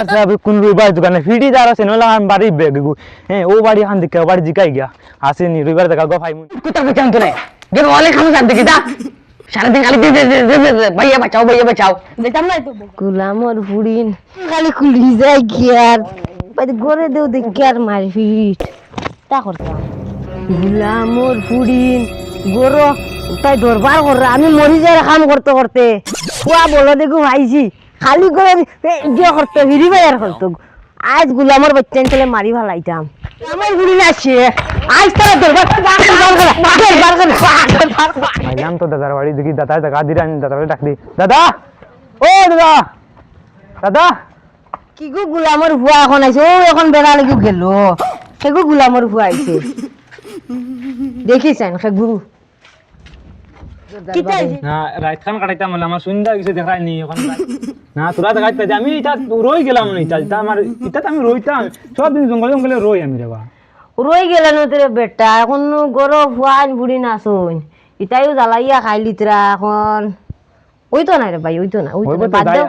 আচ্ছা, কোন বাড়ি দোকানে? ফিটি যার আছে নলে আমার বাড়ি বেগু হ্যাঁ ও বাড়ি হান দিকে বাড়ি জিকাই গিয়া। আসেনি রবিবার দেখা গফাই কোথা থেকে কেন তোলে গেল অনেক খানো সার দেখি দা সারাদিন খালি ভাইয়া বাঁচাও ভাইয়া বাঁচাও। দেখতাম না তো গুলামর ফুড়িন খালি কুলি আমি মরি যায় কাম করতে করতে। বলো দেখো ভাইজি। খালি করে ইয়ে করতে হিরি বাইর করতো। আজ গুলামর বাচ্চা চলে মারি ভালাইতাম আমার ফুড়িন আছে আজ তারা দরবার তো দাদার বাড়ি দেখি দাদা দেখা দিরা ডাক দি। দাদা! ও দাদা! দাদা! কি গো গুলামর ভুয়া এখন আইছে? ও এখন বেড়া লাগি গেল। সে গো গুলামর ভুয়া আইছে? দেখিছেন সে গুরু? না রাত খান কাটাইতাম আমার সুন্দর কিছু দেখাই নি এখন না তোরা তো কাটতে আমি এটা রই গেলাম না এটা এটা আমার এটা আমি রইতাম। সব জঙ্গলে জঙ্গলে রই আমি রেবা রই গেলেন তোরে বেটা এখন গরো ফুয়ান বুড়ি না শুন ইতাইও জ্বালাইয়া খাইলি তোরা এখন। ওই তো না রে ভাই ওই তো না ওই তো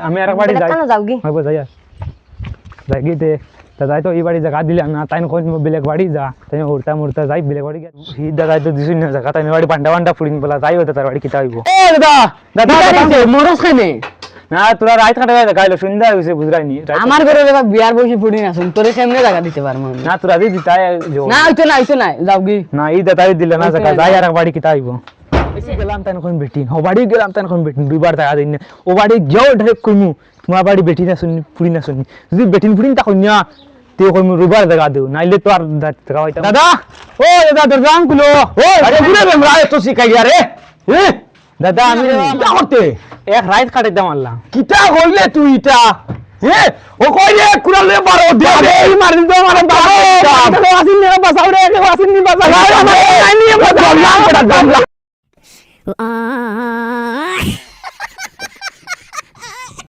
আমি আর বাড়ি যাই। কেন যাওগি। হইব যাই যাই। গিতে তা তো এই বাড়ি জায়গা দিলাম না তাই কোন বিলেক বাড়ি যা। তাই উড়তা মুড়তা যাই বিলেক বাড়ি গিয়া সিধা যাই তো দিছিস না জায়গা। তাই বাড়ি পান্ডা পান্ডা ফুড়িন বলা যাই হতে তার বাড়ি কিতা হইব। এ দাদা দাদা মোরস খাইনে না তোরা রাত কাটাই দেখাইলো সুন্দর হইছে বুঝরাই নি আমার ঘরে এবার বিয়ার বসে ফুড়ি না শুন তোরে কেমনে জায়গা দিতে পারব আমি? না তোরা দিদি তাই যে না হইতো না হইতো না যাও কি না এই দাদাই দিলে না জায়গা যাই আর বাড়ি কিতা এসে গেলাম তাই কোন বেটিন ও বাড়ি গেলাম তাই কোন বেটিন দুইবার দেখা দিন ও বাড়ি গিয়েও ডাইরেক্ট কইমু তোমার বাড়ি বেটি না শুনি ফুড়ি না শুনি। যদি বেটিন ফুড়িন তা কইনা তে কইমু রুবার দেখা দেও নাইলে তো আর দেখা হইতা দাদা! ও দাদা দরজা খুলো ও আরে ঘুরে বেমরা তো শিখাই রে। এ দাদা আমি কিটা করতে এক রাইত কাটাইতাম আল্লাহ কিটা কইলে তুই ইটা এ ও কইলে কুড়ালে বারো দে দে এই মারিল তো মারো বারো আসিন নে বাসাও রে আসিন নি বাসাও নাই নি বাসাও